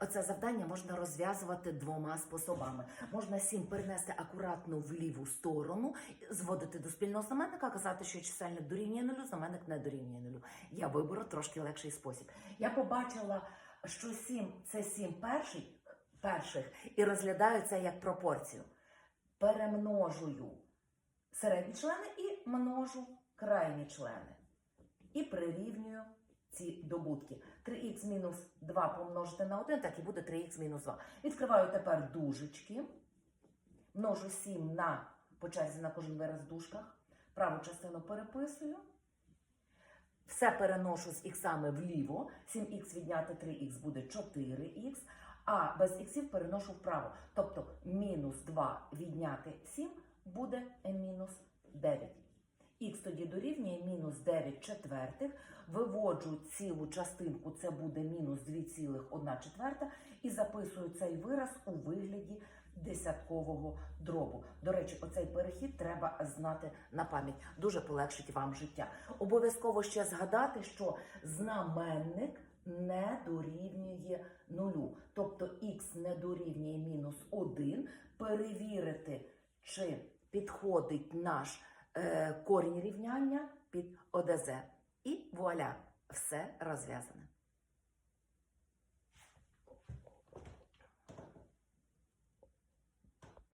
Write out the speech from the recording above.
Оце завдання можна розв'язувати двома способами. Можна 7 перенести акуратно в ліву сторону, зводити до спільного знаменника, казати, що чисельник дорівнює нулю, знаменник не дорівнює нулю. Я виберу трошки легший спосіб. Я побачила, що 7 це 7 перший, перших і розглядаю це як пропорцію. Перемножую середні члени і множу крайні члени. І прирівнюю ці добутки. 3х мінус 2 помножити на 1, так і буде 3х мінус 2. Відкриваю тепер дужечки. Множу 7 на, по черзі на кожен вираз в дужках. Праву частину переписую. Все переношу з іксами вліво. 7х відняти 3х буде 4х, а без іксів переношу вправо. Тобто мінус 2 відняти 7 буде мінус 9. Х тоді дорівнює мінус 9 четвертих. Виводжу цілу частинку, це буде мінус 2,1 четверта, і записую цей вираз у вигляді десяткового дробу. До речі, оцей перехід треба знати на пам'ять. Дуже полегшить вам життя. Обов'язково ще згадати, що знаменник не дорівнює нулю. Тобто х не дорівнює мінус 1. Перевірити, чи підходить наш корінь рівняння під ОДЗ. І вуаля, все розв'язане.